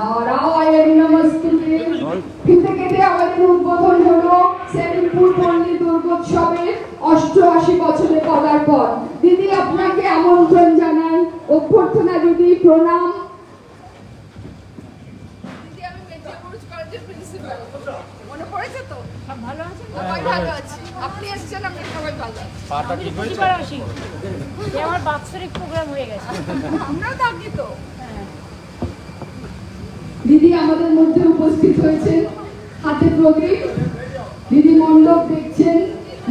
নারায়ণ নমস্তুতে। ফিতে কেটে আমাদের উদ্বোধন হলো সেলিমপুর পল্লী দুর্গোৎসবের অষ্টআশি বছরে বলার পর। দিদি আপনাকে আমন্ত্রণ জানাই অভ্যর্থনা দিদি প্রণাম হ্যাঁ, আমার বাৎসরিক প্রোগ্রাম হয়ে গেছে। আমরাও তো তো। দিদি আমাদের মধ্যে উপস্থিত হয়েছেন হাতে প্রদীপ। দিদি মণ্ডপ দেখছেন।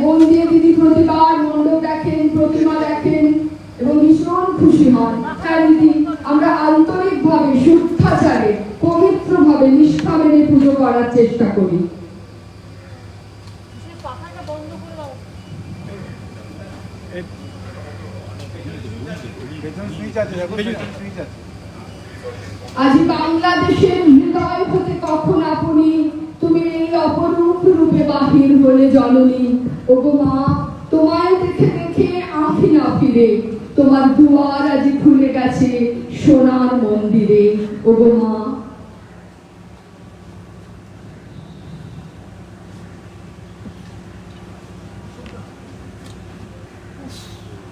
মন দিয়ে দিদি প্রতিবার মণ্ডপ দেখেন প্রতিমা দেখেন এবং ভীষণ খুশি হন। হ্যাঁ দিদি আমরা আন্তরিকভাবে শুদ্ধাচারে পবিত্রভাবে নিষ্ঠা মেনে পুজো করার চেষ্টা করি। আসলে পাখাটা জননী ওগো মা তোমায় দেখে দেখে আঁখি না ফিরে। তোমার দুয়ার আজ খুলে গেছে সোনার মন্দিরে। ওগো মা।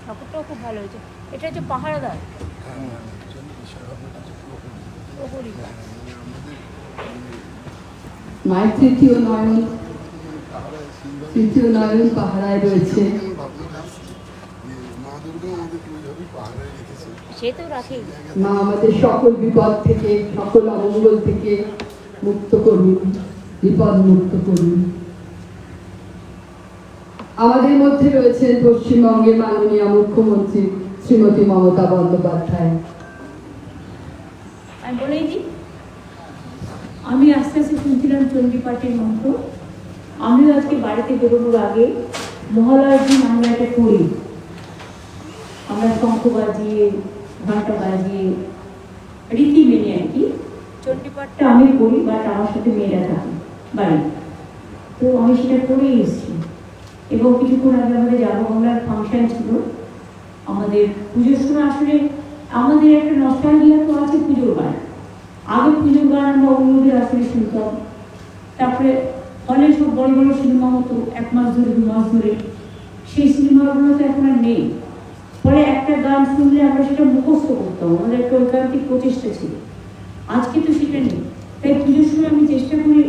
ঠাকুরটাও খুব ভালো হয়েছে। এটা হচ্ছে পাহাড়াদার মায়ের তৃতীয় নয়ন। তৃতীয় নয়ন পাহারায় রয়েছে। মা আমাদের সকল বিপদ থেকে সকল অমঙ্গল থেকে মুক্ত করুন বিপদ মুক্ত করুন। আমাদের মধ্যে রয়েছেন পশ্চিমবঙ্গের মাননীয় মুখ্যমন্ত্রী শ্রীমতী মমতা বন্দ্যোপাধ্যায়। আমি বলেই আমি আস্তে আস্তে শুনছিলাম চণ্ডীপাঠের মন্ত্র। আমিও আজকে বাড়িতে বেরোনোর আগে মহালয়ার দিন আমরা এটা করি আমরা শঙ্খ বাজিয়ে ঘণ্টা বাজিয়ে রীতি মেনে আর কি। চণ্ডীপাঠটা আমি করি বাট আমার সাথে মেয়েরা থাকে বাড়ি তো আমি সেটা করেই এসেছি। এবং কিছুক্ষণ আগে আমাদের যাব বাংলার ফাংশন ছিল। আমাদের পুজোর সময় আসলে আমাদের একটা নস্টালজিয়া তো আছে পুজোর গান আগে পুজোর গান আমরা অন্যদের আসলে শুনতাম। তারপরে হলে সব বড় বড় সিনেমা হতো এক মাস ধরে দু মাস ধরে সেই সিনেমাগুলো তো এখন আর নেই। ফলে একটা গান শুনলে আমরা সেটা মুখস্থ করতাম আমাদের একটা ঐকান্তিক প্রচেষ্টা ছিল। আজকে তো সেটা নেই। তাই পুজোর সময় আমি চেষ্টা করি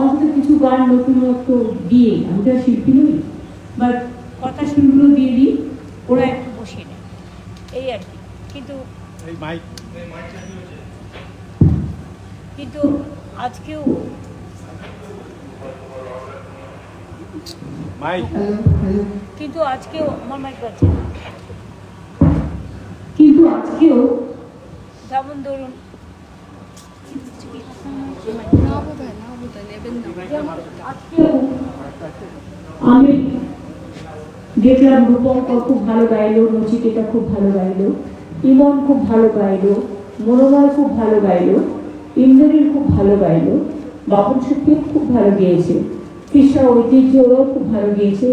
অন্তত কিছু গান নতুনত্ব দিয়ে আমি তো শিল্পী নই বাট কথা শুনগুলো দিয়ে দিই ওরা একটু বসিয়ে নেয়। এই আর কি। কিন্তু কিন্তু আজকেও মাইক। কিন্তু আজকেও আমার মাইক বাজছে কিন্তু আজকেও যেমন ধরুন আমি দেখলাম রূপঙ্কর খুব ভালো গাইলো নচিকেতা খুব ভালো গাইলো ইমন খুব ভালো গাইলো মনোময় খুব ভালো গাইলো ইন্দ্রিল খুব ভালো গাইলো। বাপন শক্তিও খুব ভালো গেয়েছে। কৃষ্ণা ঐতিহ্য ওরাও খুব ভালো গেয়েছে।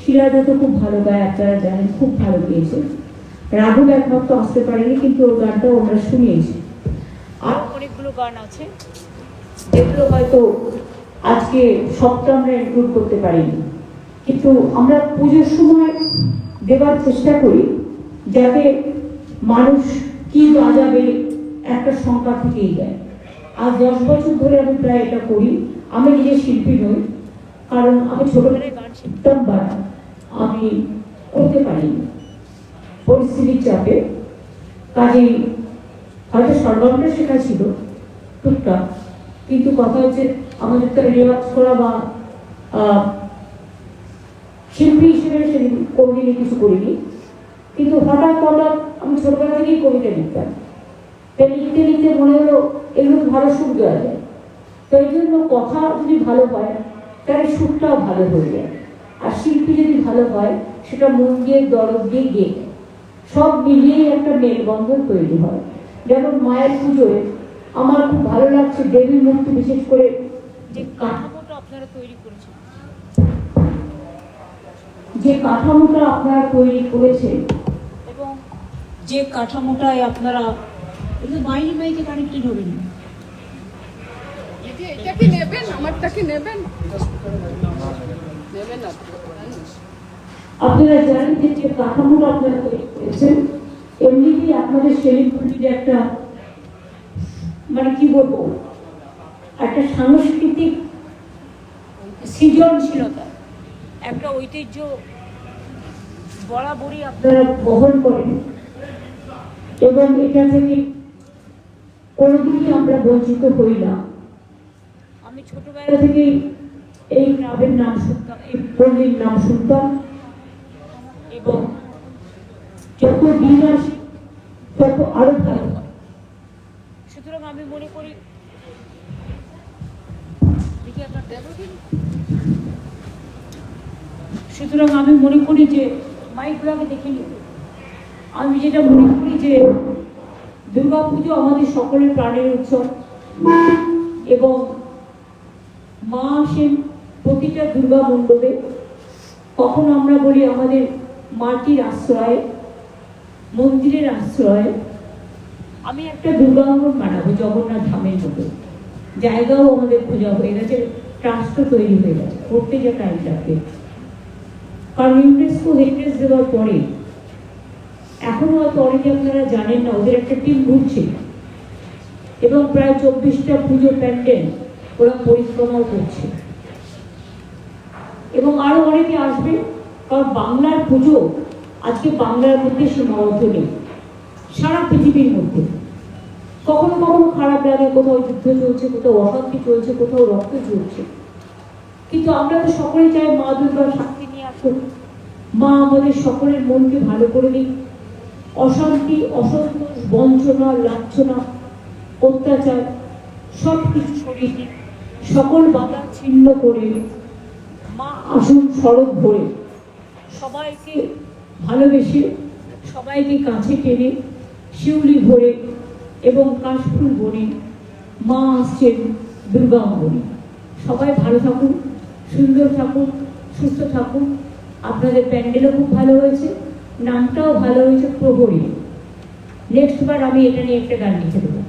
শিরাদা তো খুব ভালো গায় আপনারা জানেন খুব ভালো গেয়েছে। রাঘব একমাত্র আসতে পারেনি কিন্তু ওর গানটাও আমরা শুনিয়েছি। আর অনেকগুলো গান আছে। যেগুলো হয়তো আজকে সবটা আমরা ইনক্লুড করতে পারিনি। কিন্তু আমরা পুজোর সময় দেওয়ার চেষ্টা করি যাতে মানুষ কি বাজাবে একটা সংখ্যা থেকেই যায়। আজ দশ বছর ধরে আমি প্রায় এটা করি। আমি নিজে শিল্পী নই কারণ আমি ছোটবেলায় গান শিখতাম বা আমি করতে পারিনি। পরিস্থিতির চাপে। কাজেই হয়তো সরগমটা শেখা ছিল টুকটাক। কিন্তু কথা হচ্ছে আমাদের তো রেওয়াজ করা বা আহ, কোনোদিনই কিছু করিনি। কিন্তু হঠাৎ হঠাৎ আমি ছোটবেলা থেকেই কবিতা লিখতাম। তাই লিখতে লিখতে মনে হলো এগুলো তো ভালো সুর দেওয়া যায়। তো এই জন্য কথা যদি ভালো হয়, তাহলে সুরটাও ভালো হয়ে যায়। আর শিল্পী যদি ভালো হয়, সেটা মন দিয়ে, দরদ দিয়ে দেয়। সব মিলিয়েই একটা মেলবন্ধন তৈরি হয়। যেমন মায়ের পুজোয় আমার খুব ভালো লাগছে দেবীর মূর্তি বিশেষ করে যে কাঠামোটা আপনারা তৈরি করেছেন। যে কাঠামোটা আপনারা তৈরি করেছেন এবং যে কাঠামোটায় আপনারা একটু মাইনি মাইকে কানেক্টেড হবেন দিদি এটা কি নেবেন? আমারটা কি নেবেন? নেবেন না। আপনারা জানেন যে যে কাঠামোটা আপনারা তৈরি করেছেন এমনিতেই আপনাদের সেলিব্রিটির একটা মানে কি বলব একটা সাংস্কৃতিক সৃজনশীলতা একটা ঐতিহ্য বরাবরই আপনারা বহন করেন। এবং এটা থেকে কোনোদিনই আমরা বঞ্চিত হই না। আমি ছোটবেলা থেকেই এই গ্রামের নাম শুনতাম এই পল্লীর নাম শুনতাম। এবং যত দিন আসে তত আরও ভালো হয়। সুতরাং আমি মনে করি দেখি সুতরাং আমি মনে করি যে মাইকগুলোকে দেখে নিতে আমি যেটা মনে করি যে দুর্গাপুজো আমাদের সকলের প্রাণের উৎসব। এবং মা আসেন প্রতিটা দুর্গা মণ্ডপে। কখনো আমরা বলি আমাদের মাটির আশ্রয়, মন্দিরের আশ্রয়। আমি একটা দুর্গাঙ্গন বানাবো জগন্নাথ ধামের মতো। জায়গাও আমাদের খোঁজা হয়ে গেছে ট্রাস্টও তৈরি হয়ে গেছে। করতে যা টাইম লাগবে কারণ ইউনেস্কো হেরিটেজ দেওয়ার পরে এখনও হয়তো অনেকে আপনারা জানেন না, ওদের একটা টিম ঘুরছে এবং প্রায় চব্বিশটা পুজো প্যান্ডেল ওরা পরিক্রমাও করছে। এবং আরও অনেকে আসবে, কারণ বাংলার পুজো আজকে বাংলার মধ্যে সীমাবদ্ধ নেই, সারা পৃথিবীর মধ্যে। কখনো কখনো খারাপ লাগে, কোথাও যুদ্ধ চলছে, কোথাও অশান্তি চলছে, কোথাও রক্ত চলছে কিন্তু আমরা তো সকলে চাই মা দুর্গা শান্তি নিয়ে আসুন মা আমাদের সকলের মনকে ভালো করে দিন অশান্তি, অসন্তোষ, বঞ্চনা, লাঞ্ছনা, অত্যাচার সব কিছু সরিয়ে সকল বাধা ছিন্ন করে মা আসুন সড়ক ভরে সবাইকে ভালোবেসে সবাইকে কাছে টেনে শিউলি ভরে এবং কাশফুল ভরে মা আসছেন দুর্গা সবাই ভালো থাকুন, সুন্দর থাকুন, সুস্থ থাকুন। আপনাদের প্যান্ডেলও খুব ভালো হয়েছে। নামটাও ভালো হয়েছে প্রহরী। নেক্সট বার আমি এটা নিয়ে একটা গান লিখে দেবো।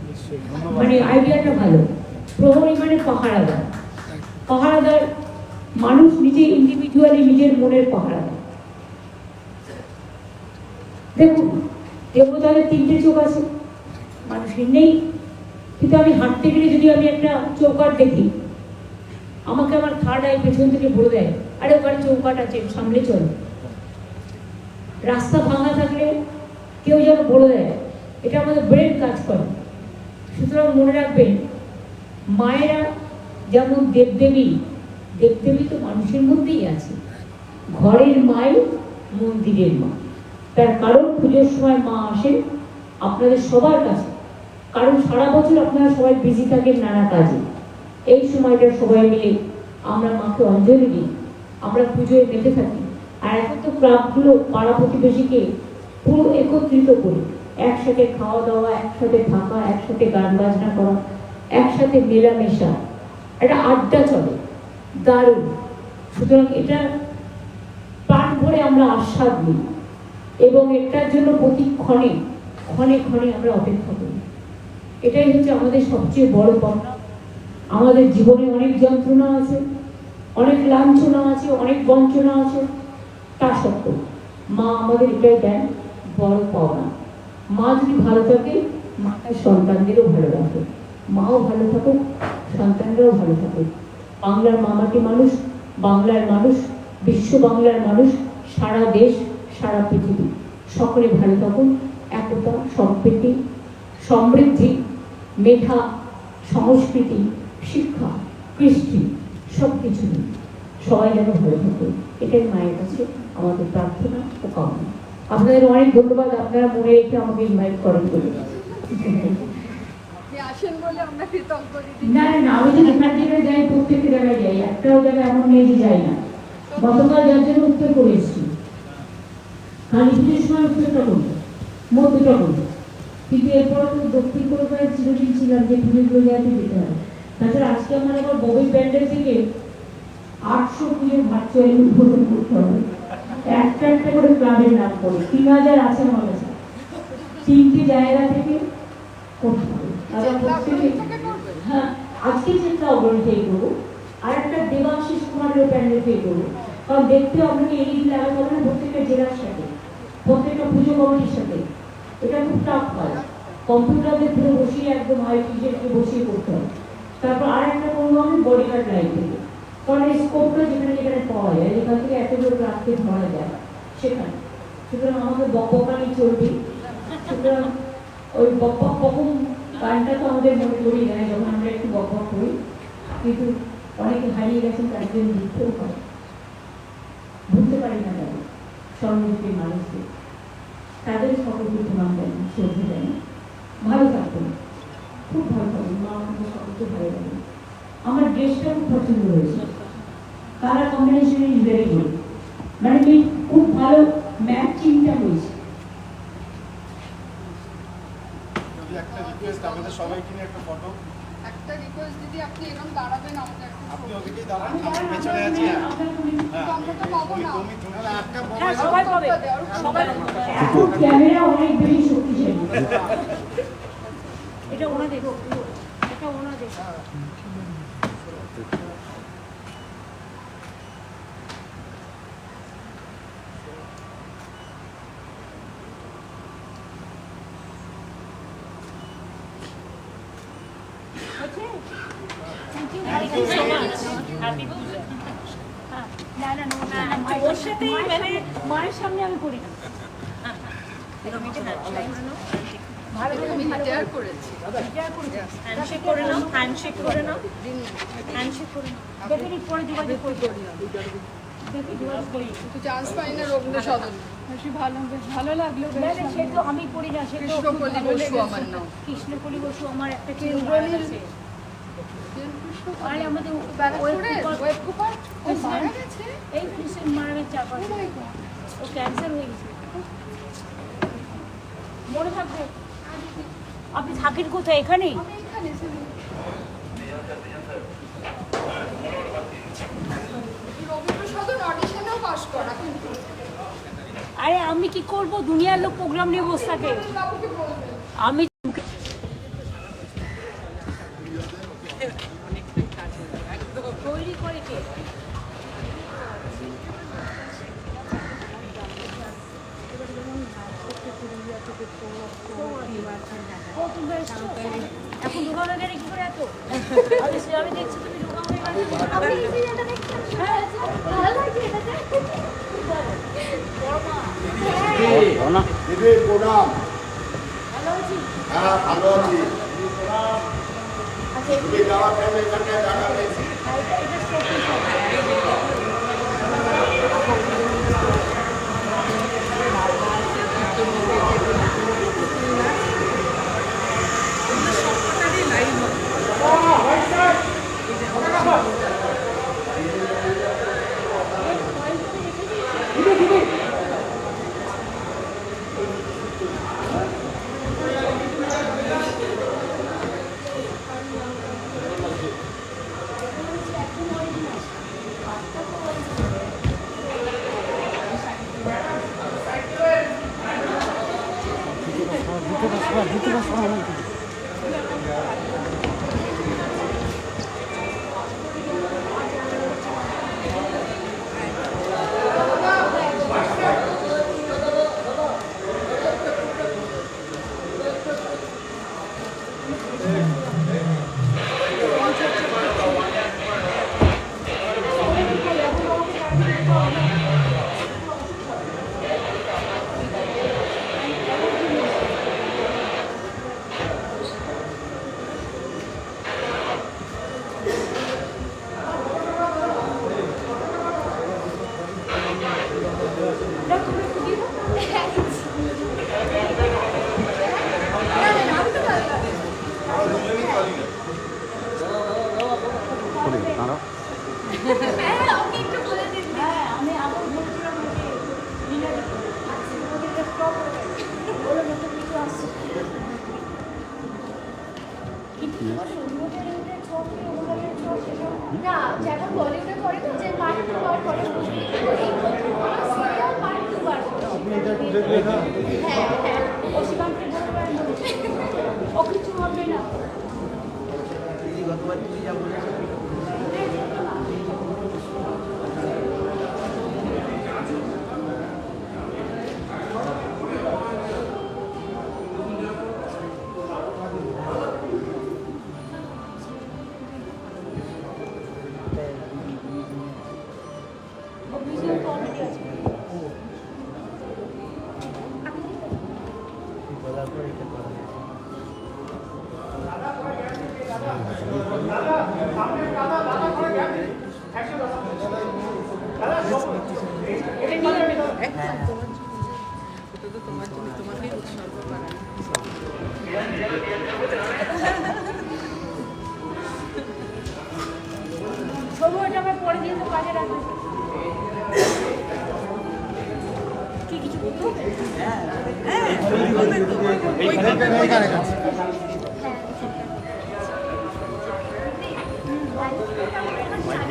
মানে আইডিয়াটা ভালো। প্রহরী মানে পাহারাদার। পাহারাদার মানুষ নিজে ইন্ডিভিজুয়ালি নিজের মনের পাহারাদার। দেখুন দেবতাদের তিনটে চোখ আছে মানুষের নেই। কিন্তু আমি হাঁটতে গেলে যদি আমি একটা চৌকাট দেখি আমাকে আমার থার্ড আই পেছন থেকে বলে দেয় আরে ওখানে চৌকাট আছে সামনে চল। রাস্তা ভাঙা থাকলে কেউ যেন বলে দেয়, এটা আমাদের ব্রেন কাজ করে। সুতরাং মনে রাখবেন, মায়েরা যেমন দেবদেবী দেবদেবী তো মানুষের মধ্যেই আছে। ঘরের মাই মন্দিরের মা। তার কারণ পুজোর সময় মা আসেন আপনাদের সবার কাছে। কারণ সারা বছর আপনারা সবাই বিজি থাকেন নানা কাজে। এই সময়টা সবাই মিলে আমরা মাকে অঞ্জলি দিই। আমরা পুজোয় মেতে থাকি। আর এখন তো ক্লাবগুলো, পাড়া প্রতিবেশীকে পুরো একত্রিত করি। একসাথে খাওয়া দাওয়া, একসাথে থাকা, একসাথে গান বাজনা করা, একসাথে মেলামেশা। একটা আড্ডা চলে। দারুণ। সুতরাং এটা প্রাণ ভরে আমরা আস্বাদ নিই। এবং এটার জন্য প্রতি ক্ষণে ক্ষণে ক্ষণে আমরা অপেক্ষা করি। এটাই হচ্ছে আমাদের সবচেয়ে বড় পাওনা। আমাদের জীবনে অনেক যন্ত্রণা আছে, অনেক লাঞ্ছনা আছে, অনেক বঞ্চনা আছে। তা সত্ত্বেও মা আমাদের এটাই দেন, বড় পাওনা। মা যদি ভালো থাকে মা সন্তানদেরও ভালো রাখে। মাও ভালো থাকুক, সন্তানরাও ভালো থাকুক। বাংলার মামাটি মানুষ, বাংলার মানুষ, বিশ্ব বাংলার মানুষ, সারা দেশ, সারা পৃথিবী। সকলে ভালো থাকুন একতা, সম্প্রীতি, সমৃদ্ধি, মেধা, সংস্কৃতি, শিক্ষা, কৃষ্টি সব কিছু সবাই যেন ভালো থাকে এটাই মায়ের কাছে আমাদের প্রার্থনা ও কামনা। আপনাদের অনেক ধন্যবাদ আপনারা মনে রেখে আমাকে ইনভাইট করেন বলে। আপনি আসেন বলে আমরা কৃতজ্ঞ দিদি। না না না আমি তো যেখানে যেখানে যাই প্রত্যেকটা জায়গায় যাই একটাও জায়গায় এমন নেই যে যাই না। গতকাল যার জন্য উত্তর করে এসেছি। কালী পুজোর সময় উত্তরটা করব মধ্যটা করব। কিন্তু এরপর তো দক্ষিণ কলকাতায় চিরদিন ছিলাম যে পুজোগুলো যাতে যেতে তাছাড়া আজকে আমার আবার ববি ব্যান্ডের থেকে আটশো পুজোর ভার্চুয়ালি উদ্বোধন করতে হবে। একটা একটা করে ক্লাবের নাম করে। তিন হাজার আছে আমার কাছে তিনটি জায়গা থেকে করতে হবে। প্রত্যেকে হ্যাঁ আজকে আর একটা দেবাশিস কুমারের প্যান্ডেল থেকে করব কারণ দেখতে আপনাকে এডিট লাগাতে হবে না প্রত্যেকটা জেলার সাথে প্রত্যেকটা পুজো কমিটির সাথে। এটা খুব টাফ কাজ কম্পিউটারদের পুরো বসিয়ে একদম আইটিজেডকে বসিয়ে করতে হবে। তারপর আর একটা করব আমি বডি গার্ড লাইন থেকে। কারণ স্কোপটা যেখানে যেখানে পাওয়া যায়, যেখান থেকে এত লোক রাখতে ধরা যায় সেখানে। সুতরাং আমাদের বকবকানি চলবে। সুতরাং ওই বকবক কখন গানটা তো আমাদের মনে করি দেয়, যখন আমরা একটু বকবক করি। কিন্তু অনেকে হারিয়ে গেছেন, তার জন্য লিখতেও হয়। ভুলতে পারি না তাদের স্বর্ণযুগের মানুষদের তাদের সকলকে প্রণাম দেন শ্রদ্ধা দেন ভালো থাকবেন খুব ভালো থাকবেন মা আমাকে সকলকে ভালো লাগবে আমার ড্রেসটা খুব পছন্দ হয়েছে। Colour combination is very good মানে কি? খুব ভালো ম্যাচিংটা হয়েছে যদি একটা রিকোয়েস্ট আমাদের সবাইকে নিয়ে একটা ফটো একটা রিকোয়েস্ট দিদি আপনি এরকম দাঁড়াবেন আমাকে একটা আপনি ওদিকেই দাঁড়ান আমরা পেছনে আছি হ্যাঁ। হ্যাঁ আমরা তো পাবো না। তুমি তুমি একটা হ্যাঁ, সবাই পাবে সবাই ক্যামেরা অনেক বেশি শক্তিশালী। এটা ওনাদের এটা ওনাদের ওর সাথেই মানে মায়ের সামনে আমি করি না ভালো আমি রিটায়ার করেছি হ্যান্ডশেক করে নাও হ্যান্ডশেক করে নাও হ্যান্ডশেক করে নাও দেখে পরে যোগাযোগ করি দেখে যোগাযোগ করি কিন্তু চান্স পাই না রবীন্দ্র সদন ভালো লাগল সে তো আমি করি না সে তো বসু আমার একটা। আরে আমাদের এই রিসেন্ট মারা গেছে? ও ক্যান্সার হয়ে গেছে। মনে থাকবে? আপনি থাকেন কোথায়? এখানেই? আরে আমি কি করব? দুনিয়ার লোক প্রোগ্রাম নিয়ে বসে থাকে। আমি दादा दादा सामने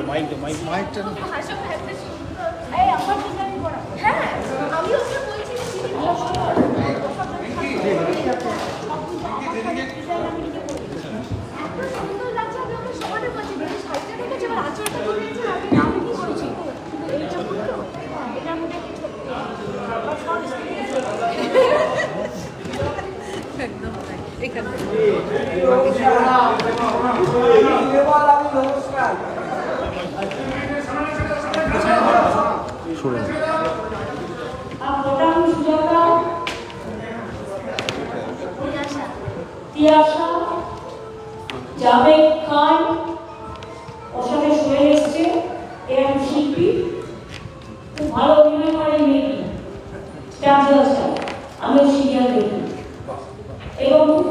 মাইন্ড মাইন্ড মাইন্ডটা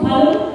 para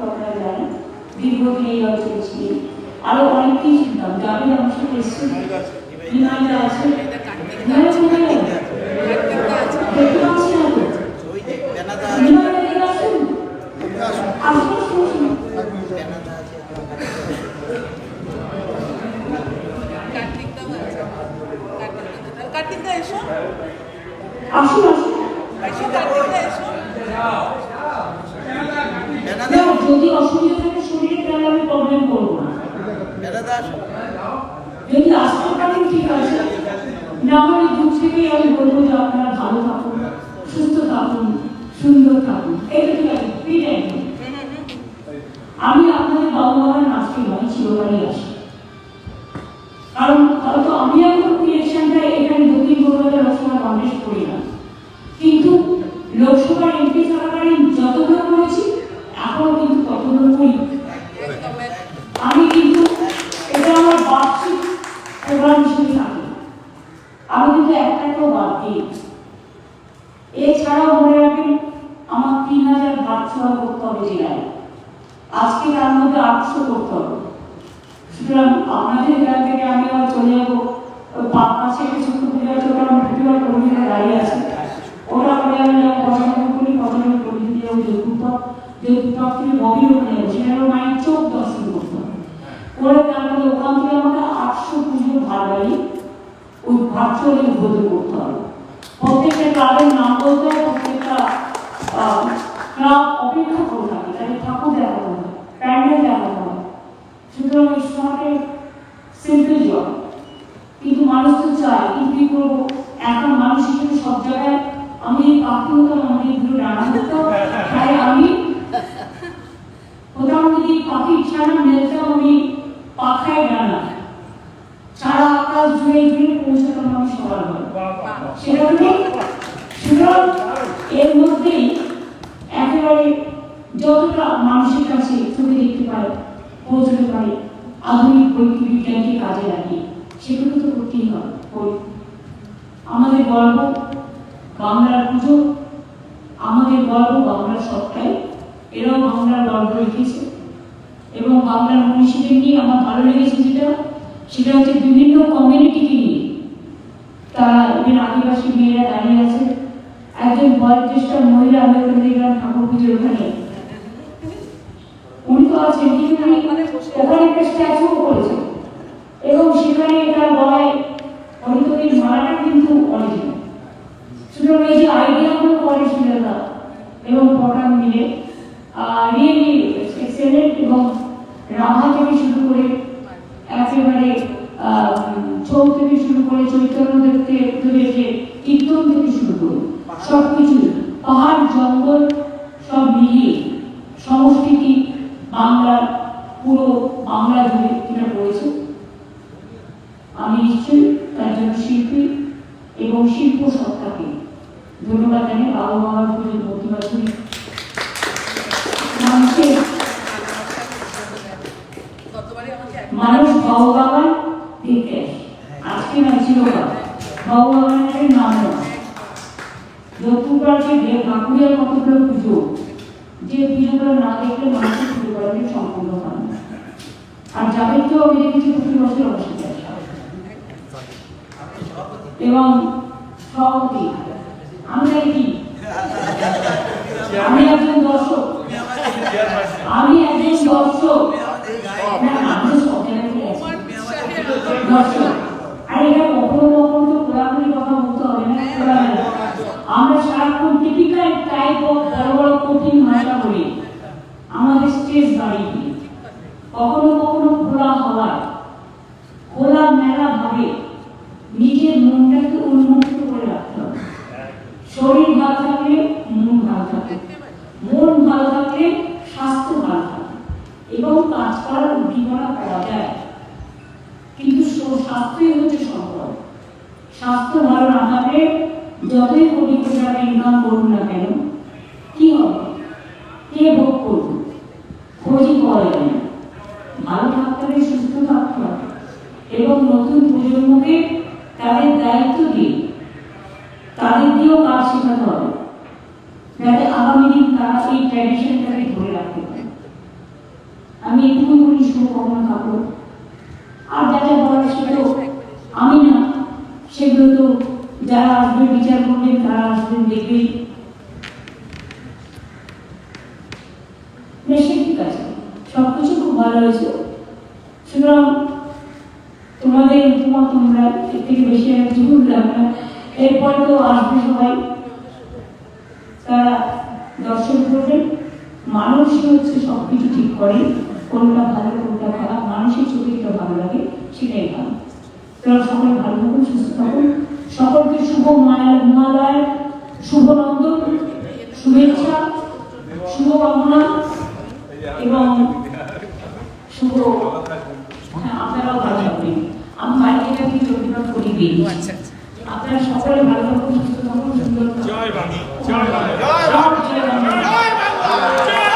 আপনারা জানেন দীর্ঘদিন এই অঞ্চলে ছিলেন আরও অনেককেই চিনতাম যাদের আমার সাথে এসেছিল বিমানটা আছে? আসুন। আসুন আসুন। কার্তিকদা এসো। যদি অসুবিধা থাকে শরীরে তাহলে আমি প্রবলেম করব না। যদি আসতে পারেন ঠিক আছে না হলে দূর থেকে আমি বলব যে আপনারা ভালো থাকুন সুস্থ থাকুন সুন্দর থাকুন। এটা আমি আপনাদের বাবা মায়ের নাচতে নয় চিরকালই আসি তারপরে ওখান থেকে আমাকে আটশো পুজো ভাড়াই ওই ভার্চুয়ালি উদ্বোধন করতে হবে। প্রত্যেকটা ক্লাবের নাম বলতে প্রত্যেকটা ক্লাব অপেক্ষা করে থাকে, তাই ঠাকুর দেখা হয়, প্যান্ডেল দেখা হয়। সুতরাং এই সিম্পল জব কিন্তু মানুষ তো চায়, কিন্তু কি করব? এখন মানুষ হিসেবে সব জায়গায়, আমি এই পাখি হতাম, আমি এগুলো রান্না করতাম তাই আমি কোথাও যদি পাখি ছাড়া মিলতাম আমি পাখায় ডানা। সারা আকাশ জুড়ে জুড়ে পৌঁছানো মানুষ সবার সেখানে সুতরাং এর মধ্যেই একেবারে যতটা মানুষের কাছে ছবি দেখতে পারে পৌঁছতে পারে আধুনিক বৈজ্ঞানিক কাজে লাগিয়ে, সেগুলো তো করতেই হয় আমাদের গল্প বাংলার পুজো, আমাদের গল্প বাংলার সবটাই, এরাও বাংলার গল্প লিখেছে। এবং বাংলার মনীষীদের নিয়ে আমার ভালো লেগেছে যেটা? সেটা হচ্ছে বিভিন্ন কমিউনিটিকে নিয়ে। তারা এদের আদিবাসী মেয়েরা দাঁড়িয়ে আছে। একজন বয়োজ্যেষ্ঠ মহিলা, আমি ওখানে দেখলাম ঠাকুর পুজোর ওখানে। উনি তো আছেন, কিন্তু ওখানে একটা করেছেন। এবং সেখানে গলায় হরিতবীর মালাটা কিন্তু অরিজিনাল সুতরাং এই যে আইডিয়াগুলো করে এবং পটান মিলে রিয়েলি এক্সেলেন্ট এবং রাধা থেকে শুরু করে একেবারে আহ, ছৌ থেকে শুরু করে চৈতন্য দেখতে ধরে যে কীর্তন থেকে শুরু করুন সব কিছু পাহাড় জঙ্গল সব মিলিয়ে সংস্কৃতি বাংলার পুরো বাংলা জুড়ে এটা পড়েছে আমি নিশ্চয়ই তার জন্য শিল্পী এবং শিল্প সত্তাকে ধন্যবাদ জানাই বাবা মামার পুজোর প্রতিবাদ করি মানুষের গতবারে আমাকে এক মানুষ ভগবান দেখতে আসে আজকে না চিরকাল ভগবানের নাম নেওয়া লক্ষ্মীপুরাকে যে বাঁকুড়িয়ার কতগুলো পুজো যে পুজোগুলো না দেখলে মানুষের পুজো করাকে সম্পূর্ণ হয় না আর যাদেরকেও আমি দেখেছি প্রতি বছর অবশ্যই আসে এবং সভাপতি। আমি কি আমি একজন দর্শক। আমি একজন দর্শক। আমরা সারাক্ষণ টিপিক্যাল টাইপ অফ বড় স্টেজ বাড়িয়ে কখনো কখনো খোলা হওয়ায় খোলা মেলা ভাবে নিজের মনটাকে উন্মুক্ত করে রাখতে হবে শরীর ভালো থাকলে মন ভালো থাকে মন ভালো থাকলে স্বাস্থ্য ভালো থাকে এবং কাজ করার উদ্দীপনা পাওয়া যায় কিন্তু স- স্বাস্থ্যই হচ্ছে সম্পদ স্বাস্থ্য ভালো না থাকলে কোটি টাকা ইনকাম করুন না কেন? কি হবে? কে ভোগ করবে? খোঁজই পাওয়া না। ভালো থাকতে হবে, সুস্থ থাকতে হবে। এবং নতুন প্রজন্মকে তাদের দায়িত্ব দিয়ে, তাদের দিয়েও কাজ শেখাতে হবে। যাতে আগামী দিন তারা এই ট্র্যাডিশনটাকে ধরে রাখতে পারে। আমি এটুকু বলি শুভকামনা থাকব আর যা যা বলার সেগুলো আমি না, সেগুলো তো যারা আসবে, বিচার করবেন তারা আসবেন দেখবেন ঠিক আছে। সব কিছু খুব ভালো হয়েছে। সুতরাং তোমাদের উপমা তোমরা এর থেকে বেশি আর কিছু না। এরপরে তো আসবে সবাই। তারা দর্শন করবেন মানুষই হচ্ছে সব কিছু ঠিক করে। কোনটা ভালো, কোনটা খারাপ, মানুষের যেটা ভালো লাগে, সেটাই ভালো। তোরা সকলে ভালো থাকুন সুস্থ থাকুন সকলকে শুভ মায়া মহালয়ের শুভ নন্দন? শুভেচ্ছা? শুভ কামনা এবং শুভ হ্যাঁ আপনারাও ভালো থাকবেন। আমি বাড়ি থেকে রবীন্দ্রনাথ করি আচ্ছা আচ্ছা। আপনারা সকলে ভালো থাকুন সুস্থ থাকুন সুন্দর থাকুন। জয় বাংলা। জয় বাংলা। জয় বাংলা। জয় বাংলা।